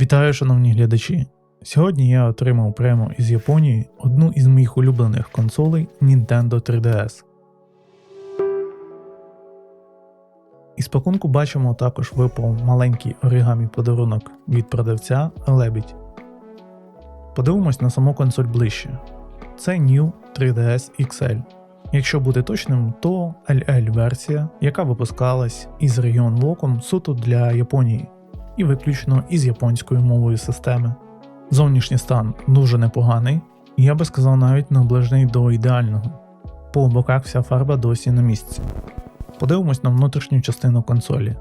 Вітаю, шановні глядачі! Сьогодні я отримав прямо із Японії одну із моїх улюблених консолей Nintendo 3DS. Із пакунку бачимо також випав маленький оригамі подарунок від продавця Лебідь. Подивимось на саму консоль ближче. Це New 3DS XL. Якщо бути точним, то LL версія, яка випускалась із регіон локом суто для Японії і виключно із японською мовою системи. Зовнішній стан дуже непоганий, я би сказав навіть наближений до ідеального. По боках вся фарба досі на місці. Подивимось на внутрішню частину консолі.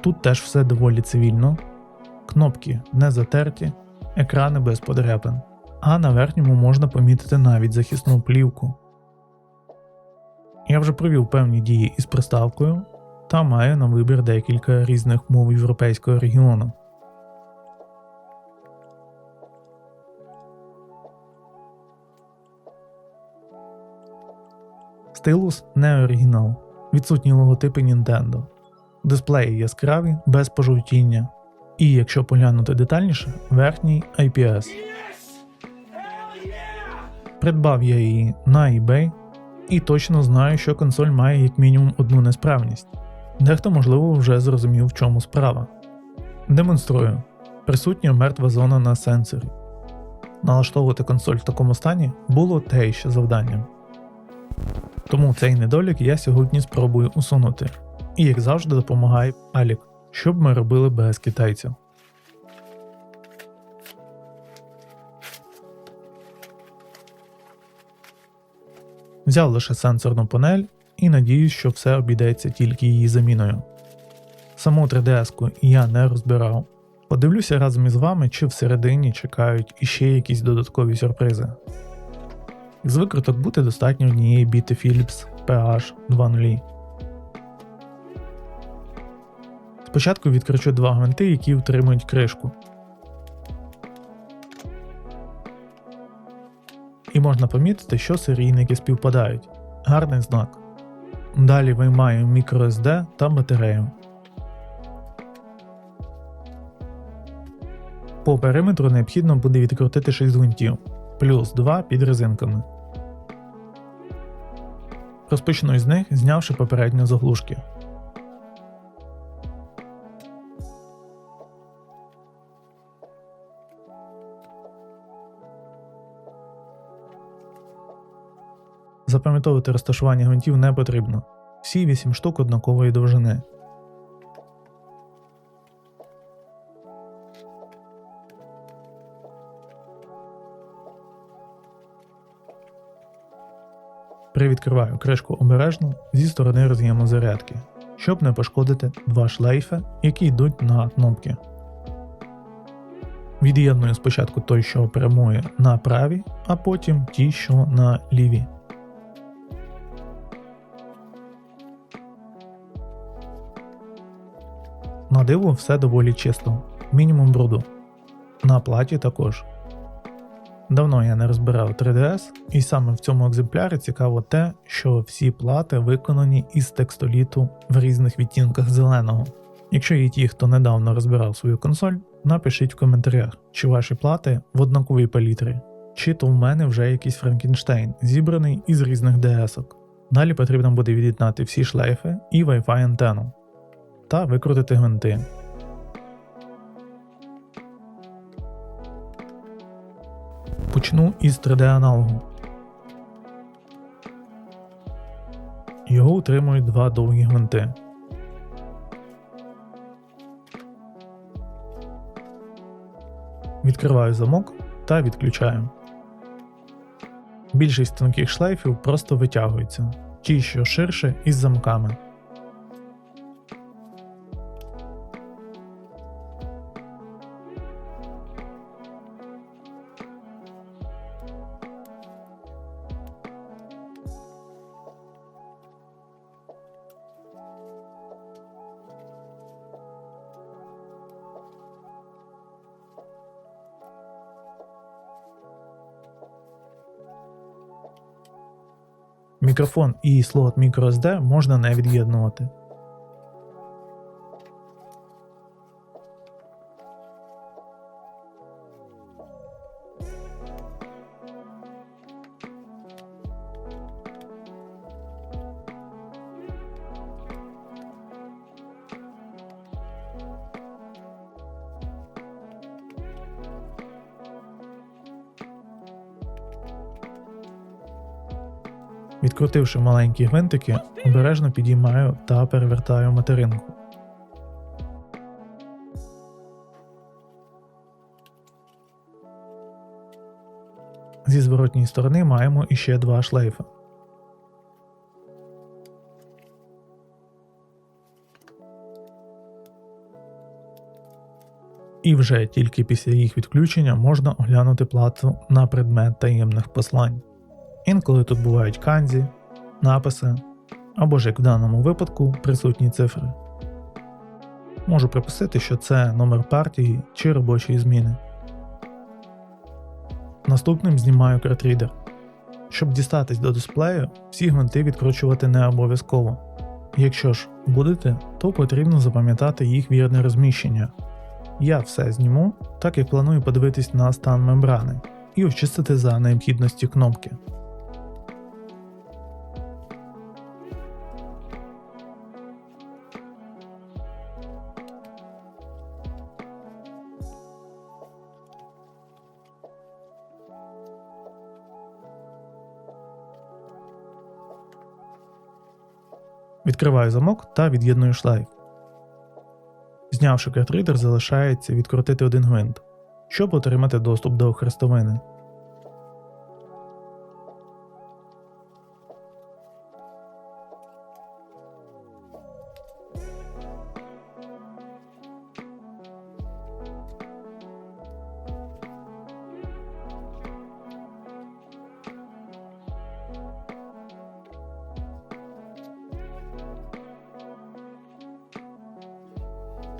Тут теж все доволі цивільно, кнопки не затерті, екрани без подряпин, а на верхньому можна помітити навіть захисну плівку. Я вже провів певні дії із приставкою та маю на вибір декілька різних мов європейського регіону. Стилус не оригінал, відсутні логотипи Nintendo, дисплеї яскраві без пожовтіння. І якщо поглянути детальніше, верхній IPS. Придбав я її на eBay і точно знаю, що консоль має як мінімум одну несправність. Дехто, можливо, вже зрозумів, в чому справа. Демонструю. Присутня мертва зона на сенсорі. Налаштовувати консоль в такому стані було те ще завданням. Тому цей недолік я сьогодні спробую усунути. І як завжди допомагає Алік, щоб ми робили без китайців. Взяв лише сенсорну панель і надіюсь, що все обійдеться тільки її заміною. Саму 3DS-ку я не розбирав. Подивлюся разом із вами, чи всередині чекають іще якісь додаткові сюрпризи. З викруток буде достатньо однієї біти Philips PH 2.0. Спочатку відкручу два гвинти, які утримують кришку. І можна помітити, що серійники співпадають. Гарний знак. Далі виймаю microSD та батарею. По периметру необхідно буде відкрутити 6 гвинтів, плюс 2 під резинками. Розпочну із них, знявши попередньо заглушки. Запам'ятовувати розташування гвинтів не потрібно. Всі 8 штук однакової довжини. Привідкриваю кришку обережно зі сторони роз'єму зарядки, щоб не пошкодити два шлейфи, які йдуть на кнопки. Від'єдную спочатку той, що прямує на правій, а потім ті, що на лівій. На диво все доволі чисто, мінімум бруду. На платі також. Давно я не розбирав 3DS, і саме в цьому екземплярі цікаво те, що всі плати виконані із текстоліту в різних відтінках зеленого. Якщо є ті, хто недавно розбирав свою консоль, напишіть в коментарях, чи ваші плати в однаковій палітрі, чи то в мене вже якийсь Франкенштейн, зібраний із різних DS-ок. Далі потрібно буде від'єднати всі шлейфи і Wi-Fi антенну та викрутити гвинти. Почну із 3D-аналогу. Його утримують два довгі гвинти. Відкриваю замок та відключаю. Більшість тонких шлейфів просто витягуються, ті, що ширше із замками. Мікрофон і слот microSD можна не від'єднувати. Відкрутивши маленькі гвинтики, обережно підіймаю та перевертаю материнку. Зі зворотньої сторони маємо іще два шлейфи. І вже тільки після їх відключення можна оглянути плату на предмет таємних послань. Інколи тут бувають канзі, написи або ж як в даному випадку присутні цифри. Можу припустити, що це номер партії чи робочої зміни. Наступним знімаю картрідер. Щоб дістатись до дисплею, всі гвинти відкручувати не обов'язково. Якщо ж будете, то потрібно запам'ятати їх вірне розміщення. Я все зніму, так як планую подивитись на стан мембрани і очистити за необхідності кнопки. Відкриваю замок та від'єдную шлейф. Знявши картридер, залишається відкрутити один гвинт, щоб отримати доступ до хрестовини.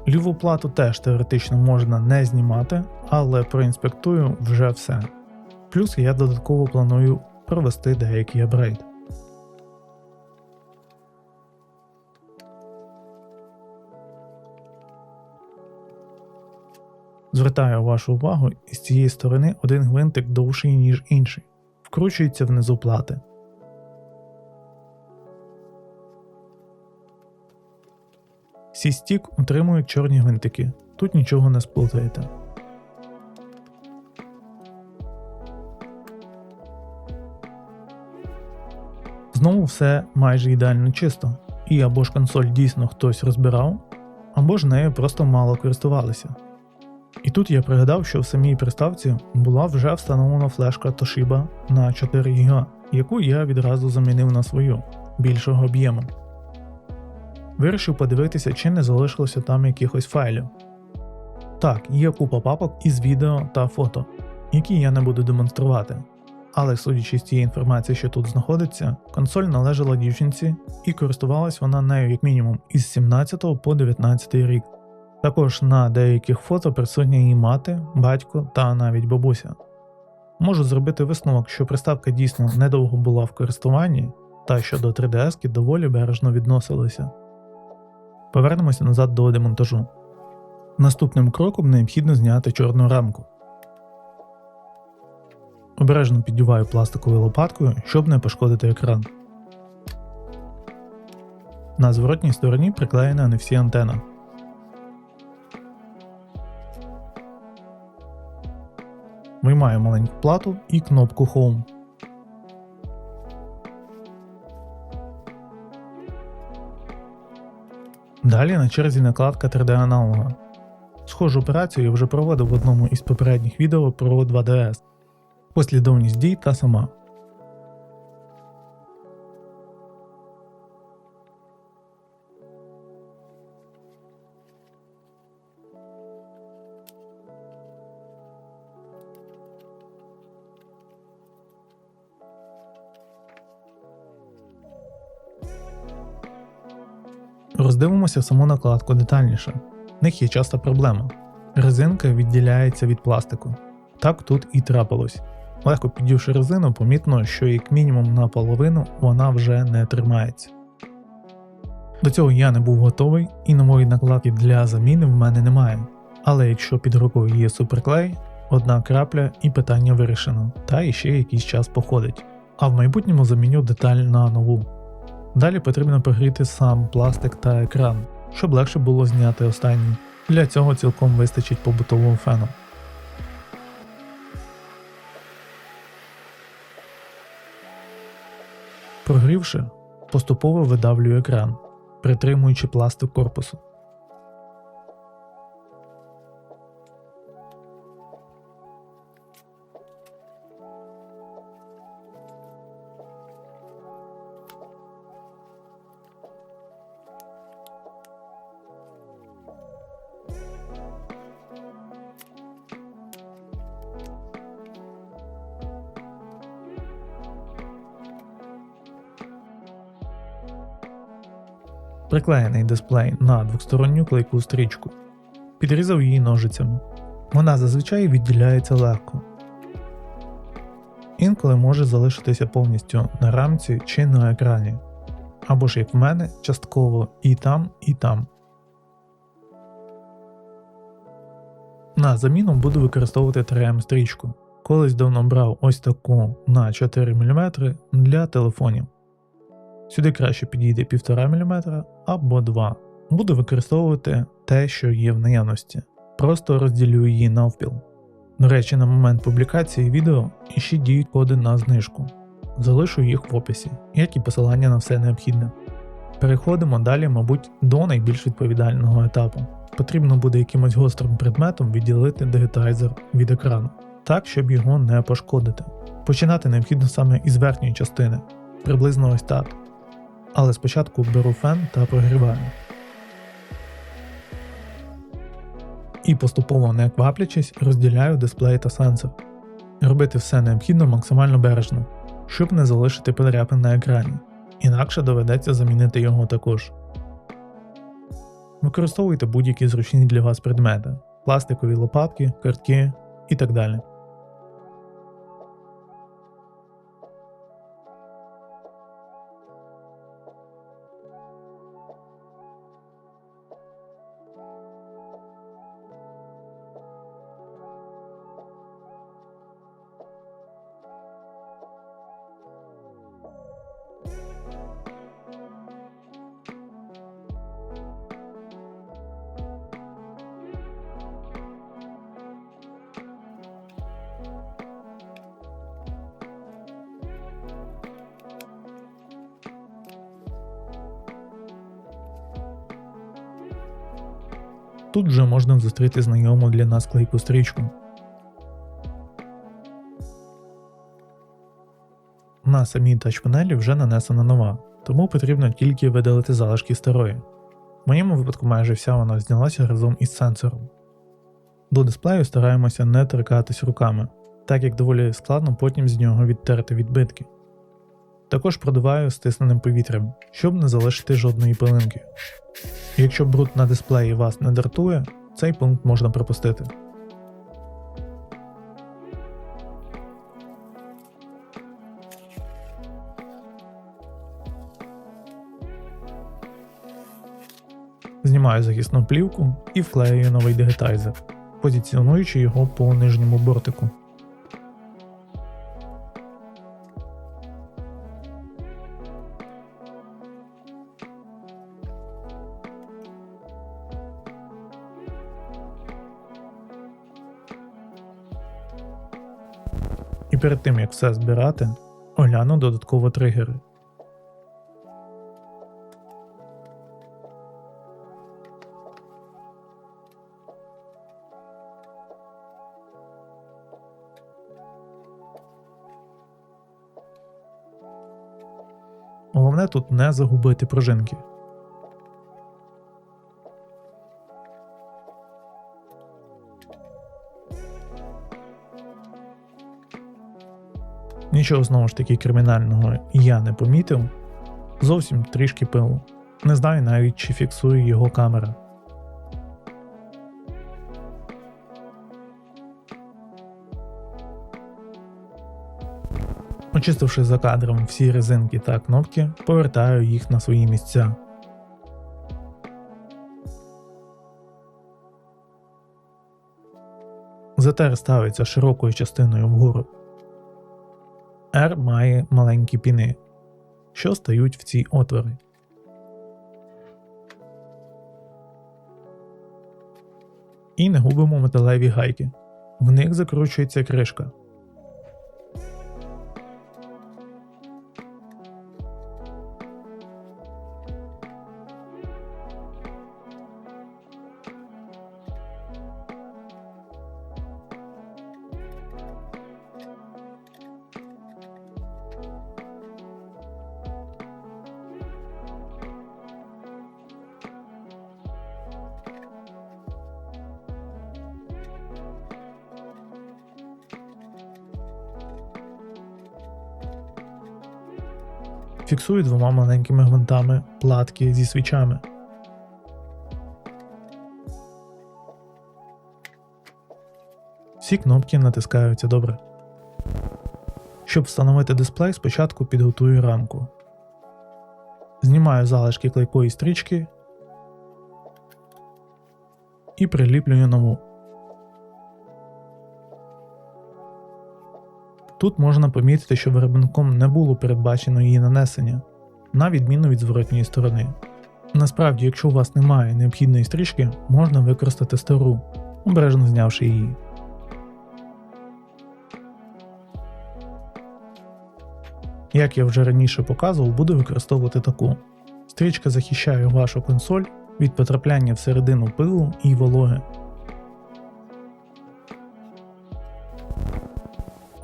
Ліву плату теж теоретично можна не знімати, але проінспектую вже все. Плюс я додатково планую провести деякий апгрейд. Звертаю вашу увагу, із цієї сторони один гвинтик довший, ніж інший, вкручується внизу плати. Сі-стік утримують чорні гвинтики, тут нічого не сплутаєте. Знову все майже ідеально чисто, і або ж консоль дійсно хтось розбирав, або ж нею просто мало користувалися. І тут я пригадав, що в самій приставці була вже встановлена флешка Toshiba на 4 ГБ, яку я відразу замінив на свою більшого об'єму. Вирішив подивитися, чи не залишилося там якихось файлів. Так, є купа папок із відео та фото, які я не буду демонструвати. Але судячи з тієї інформації, що тут знаходиться, консоль належала дівчинці і користувалась вона нею як мінімум із 17 по 19 рік. Також на деяких фото присутня її мати, батько та навіть бабуся. Можу зробити висновок, що приставка дійсно недовго була в користуванні, та що до 3DS доволі бережно відносилися. Повернемося назад до демонтажу. Наступним кроком необхідно зняти чорну рамку. Обережно піддіваю пластиковою лопаткою, щоб не пошкодити екран. На зворотній стороні приклеєна NFC антена. Виймаю маленьку плату і кнопку Home. Далі на черзі накладка 3D аналога. Схожу операцію я вже проводив в одному із попередніх відео про 2DS. Послідовність дій та сама. Роздивимося саму накладку детальніше. В них є часта проблема. Резинка відділяється від пластику. Так тут і трапилось. Легко підівши резину, помітно, що як мінімум наполовину вона вже не тримається. До цього я не був готовий і нової накладки для заміни в мене немає. Але якщо під рукою є суперклей, одна крапля і питання вирішено, та іще якийсь час походить. А в майбутньому заміню деталь на нову. Далі потрібно прогріти сам пластик та екран, щоб легше було зняти останній. Для цього цілком вистачить побутового фену. прогрівши, поступово видавлюю екран, притримуючи пластик корпусу. Приклеєний дисплей на двосторонню клейку стрічку. Підрізав її ножицями. Вона зазвичай відділяється легко. Інколи може залишитися повністю на рамці чи на екрані. Або ж як в мене, частково і там, і там. На заміну буду використовувати 3М стрічку. Колись давно брав ось таку на 4 мм для телефонів. Сюди краще підійде 1,5 мм або 2 Буду використовувати те, що є в наявності. Просто розділю її навпіл. До речі, на момент публікації відео іще діють коди на знижку. Залишу їх в описі, як і посилання на все необхідне. Переходимо далі, мабуть, до найбільш відповідального етапу. Потрібно буде якимось гострим предметом відділити дигітайзер від екрану, так, щоб його не пошкодити. Починати необхідно саме із верхньої частини, приблизно ось так. Але спочатку беру фен та прогріваю. І поступово не кваплячись, розділяю дисплей та сенсор. Робити все необхідно максимально бережно, щоб не залишити подряпин на екрані, інакше доведеться замінити його також. Використовуйте будь-які зручні для вас предмети, пластикові лопатки, картки і так далі. Тут вже можна зустріти знайому для нас клейку стрічку. На самій тач-панелі вже нанесена нова, тому потрібно тільки видалити залишки старої. В моєму випадку майже вся вона знялася разом із сенсором. До дисплею стараємося не торкатись руками, так як доволі складно потім з нього відтерти відбитки. Також продуваю стисненим повітрям, щоб не залишити жодної пилинки. Якщо бруд на дисплеї вас не дратує, цей пункт можна пропустити. Знімаю захисну плівку і вклеюю новий дигітайзер, позиціонуючи його по нижньому бортику. Все збирати, огляну додатково тригери. Головне тут не загубити пружинки. Нічого знову ж таки кримінального я не помітив. Зовсім трішки пилу. Не знаю навіть, чи фіксує його камера. Очистивши за кадром всі резинки та кнопки, повертаю їх на свої місця. ЗТР ставиться широкою частиною вгору. R має маленькі піни, що стають в ці отвори. І не губимо металеві гайки. В них закручується кришка. Фіксую двома маленькими гвинтами платки зі свічами. Всі кнопки натискаються добре. Щоб встановити дисплей, спочатку підготую рамку. Знімаю залишки клейкої стрічки і приліплюю нову. Тут можна помітити, що виробником не було передбачено її нанесення, на відміну від зворотньої сторони. Насправді, якщо у вас немає необхідної стрічки, можна використати стару, обережно знявши її. Як я вже раніше показував, буду використовувати таку. Стрічка захищає вашу консоль від потрапляння всередину пилу і вологи.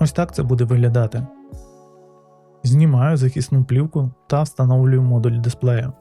Ось так це буде виглядати. Знімаю захисну плівку та встановлюю модуль дисплея.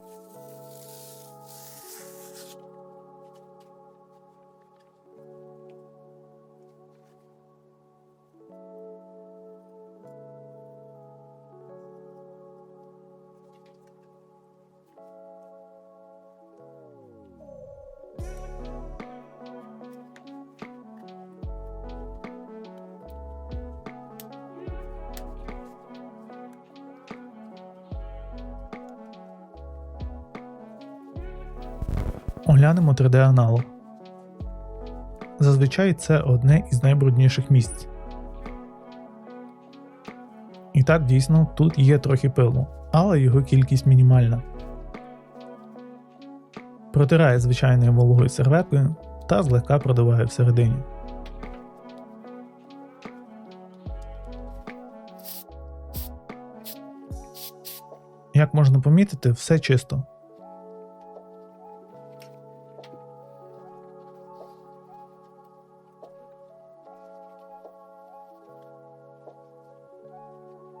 Оглянемо 3D-аналог. Зазвичай це одне із найбрудніших місць. І так дійсно тут є трохи пилу, але його кількість мінімальна. Протирає звичайною вологою серветкою та злегка продуває всередині. Як можна помітити, все чисто.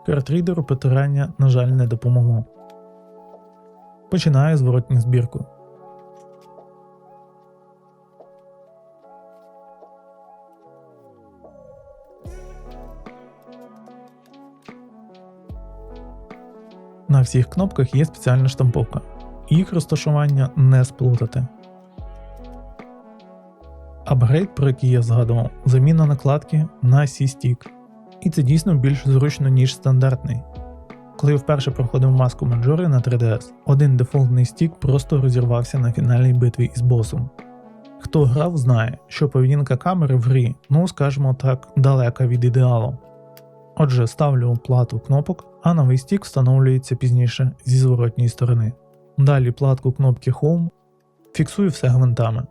Картрідеру потирання, на жаль, не допомогло. Починаю зворотню збірку. На всіх кнопках є спеціальна штамповка. Їх розташування не сплутати. Апгрейд, про який я згадував, заміна накладки на C-Stick. І це дійсно більш зручно, ніж стандартний. Коли я вперше проходив маску Маджори на 3DS, один дефолтний стік просто розірвався на фінальній битві із босом. Хто грав, знає, що поведінка камери в грі, ну скажімо так, далека від ідеалу. Отже, ставлю плату кнопок, а новий стік встановлюється пізніше зі зворотньої сторони. Далі платку кнопки Home, фіксую все гвинтами.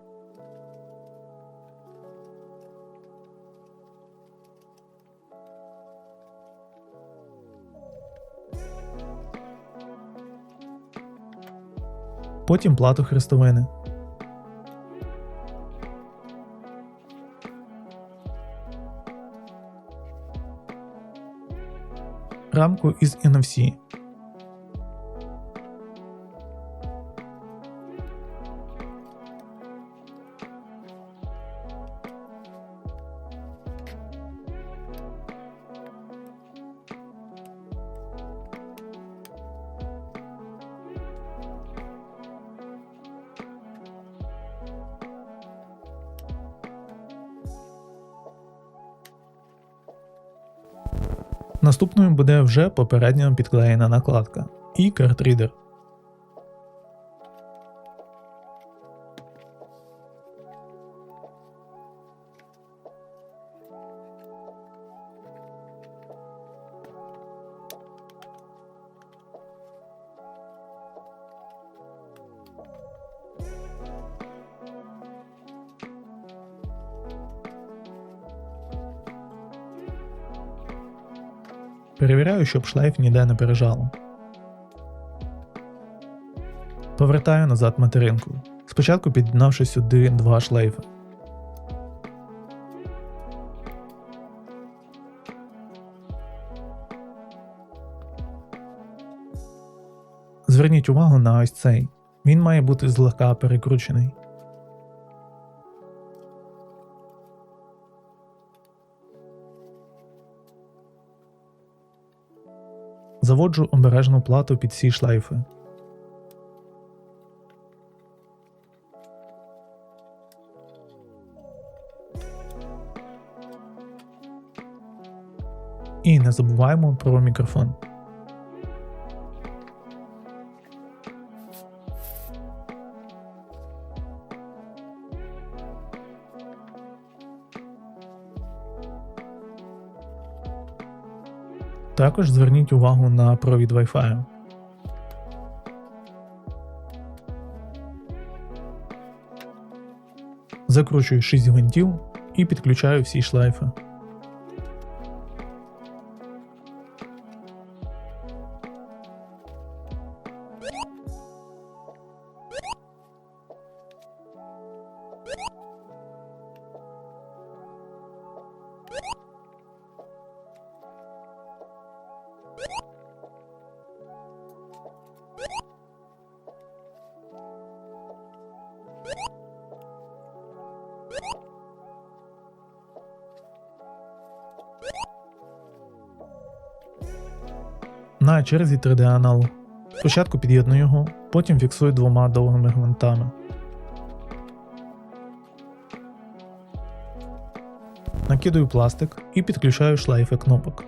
Потім плату хрестовини. Рамку із NFC. Наступною буде вже попередньо підклеєна накладка і картрідер. Перевіряю, щоб шлейф ніде не пережало. Повертаю назад материнку, спочатку під'єднавши сюди два шлейфи. Зверніть увагу на ось цей. Він має бути злегка перекручений. Заводжу обережну плату під всі шлейфи. І не забуваємо про мікрофон. Також зверніть увагу на провід Wi-Fi. Закручую 6 гвинтів і підключаю всі шлейфи. На черзі 3D аналог. Спочатку під'єдную його, потім фіксую двома довгими гвинтами. Накидаю пластик і підключаю шлейфи кнопок.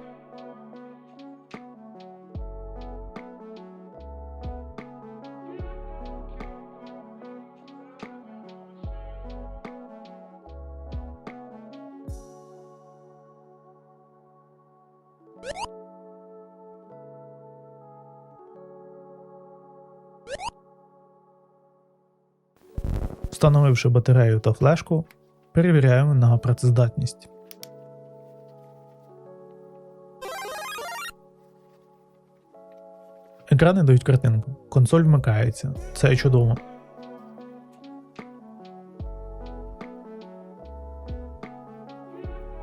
Встановивши батарею та флешку, перевіряємо на працездатність. Екрани дають картинку, консоль вмикається. Це чудово.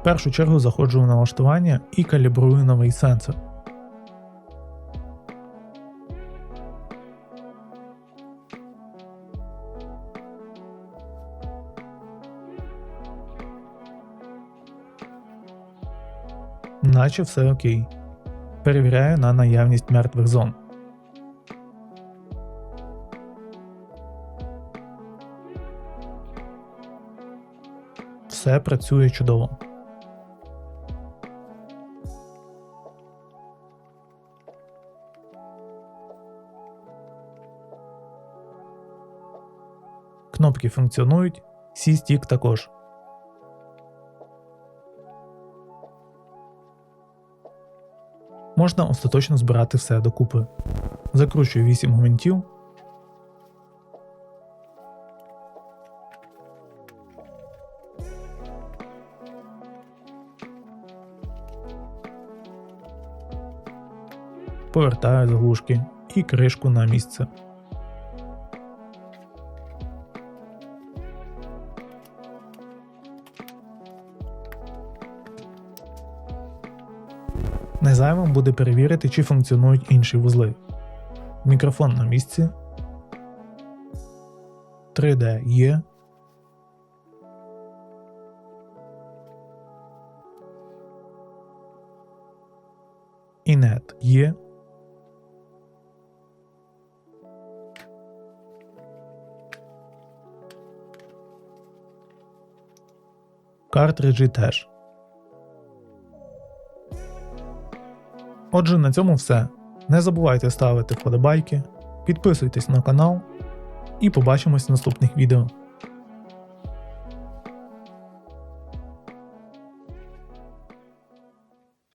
В першу чергу заходжу в налаштування і калібрую новий сенсор. Наче все окей. Перевіряю на наявність мертвих зон. Все працює чудово. Кнопки функціонують, C-Stick також. Можна остаточно збирати все докупи. Закручую 8 гвинтів. Повертаю заглушки і кришку на місце. Незаймом буде перевірити, чи функціонують інші вузли. Мікрофон на місці. 3D є. Інет є. Картриджі теж. Отже, на цьому все. Не забувайте ставити вподобайки, підписуйтесь на канал і побачимось в наступних відео.